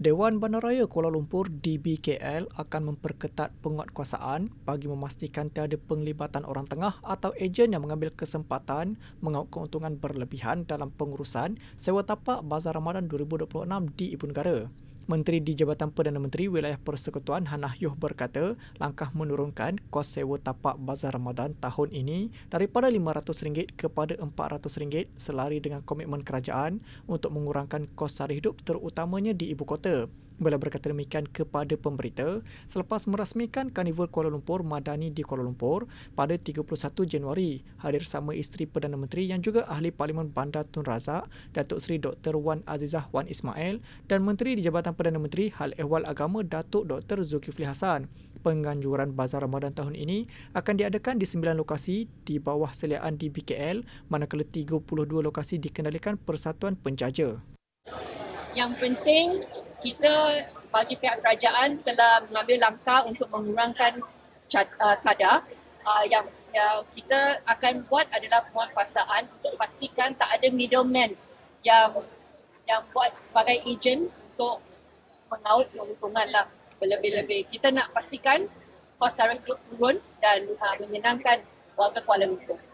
Dewan Bandaraya Kuala Lumpur DBKL akan memperketat penguatkuasaan bagi memastikan tiada penglibatan orang tengah atau ejen yang mengambil kesempatan mengaut keuntungan berlebihan dalam pengurusan sewa tapak Bazar Ramadan 2026 di Ibu Negara. Menteri di Jabatan Perdana Menteri Wilayah Persekutuan Hannah Yuh berkata langkah menurunkan kos sewa tapak Bazar Ramadan tahun ini daripada RM500 kepada RM400 selari dengan komitmen kerajaan untuk mengurangkan kos sara hidup terutamanya di ibu kota. Beliau berkata demikian kepada pemberita selepas merasmikan Karnival Kuala Lumpur Madani di Kuala Lumpur pada 31 Januari. Hadir sama isteri Perdana Menteri yang juga Ahli Parlimen Bandar Tun Razak, Datuk Seri Dr. Wan Azizah Wan Ismail dan Menteri di Jabatan Perdana Menteri Hal Ehwal Agama Datuk Dr. Zulkifli Hasan. Penganjuran Bazar Ramadan tahun ini akan diadakan di 9 lokasi di bawah seliaan di BKL manakala 32 lokasi dikendalikan Persatuan Penjaja. Yang penting kita bagi pihak kerajaan telah mengambil langkah untuk mengurangkan uh, kadar uh, yang, yang kita akan buat adalah penguatkuasaan untuk pastikan tak ada middleman yang yang buat sebagai ejen untuk mengaut keuntungan lah berlebih-lebih. Kita nak pastikan kos sara turun dan uh, menyenangkan warga Kuala Lumpur.